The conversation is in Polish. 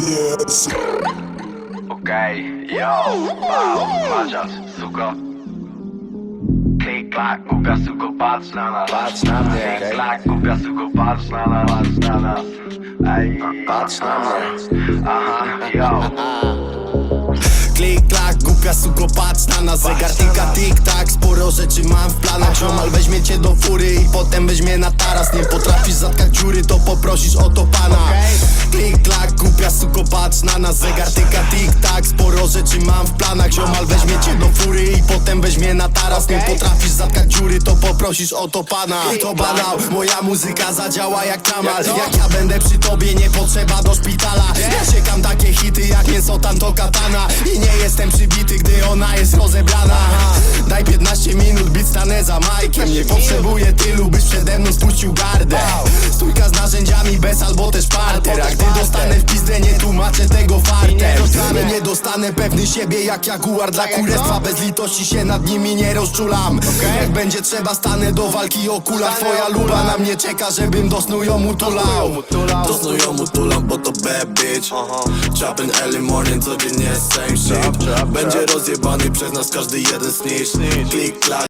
yes. Okej, yo, wow, suko. Klik, klak, głupia suko, patrz na nas. Patrz na mnie, Klik, klak, głupia suko, patrz na nas. Patrz na nas. Ej, Patrz na mnie. Aha, yo Klik, klak, głupia suko, patrz na nas. Zegar tika, tik, tak, sporo rzeczy mam w planach. Ziomal weźmie cię do fury i potem weźmie na taras. Nie potrafisz zatkać dziury, to poprosisz o to pana patrz na nas Zegar tika, tik, tak, sporo rzeczy mam w planach Ziomal weźmie cię do fury i potem weźmie na taras. Nie potrafisz zatkać dziury, to poprosisz o to pana. To banał, moja muzyka zadziała jak tamal Jak ja będę przy tobie, nie potrzeba do szpitala. Ja siekam takie hity jak mięso tamto katana. I nie jestem przybity, gdy ona jest rozebrana majkiem Nie potrzebuję tylu, byś przede mną spuścił gardę. Stójka z narzędziami bez albo też parter. A gdy dostanę w pizdę, nie tłumaczę tego fartem. Nie dostanę pewny siebie jak jaguar. Dla kurestwa Bez litości się nad nimi nie rozczulam. Jak będzie trzeba, stanę do walki o kulach Twoja luba na mnie czeka, żebym do snu ją utulał. Do snu ją utulam, bo to bad bitch. Chopping early morning, codziennie same shit. Będzie rozjebany przez nas każdy jeden snitch. Klik, klak,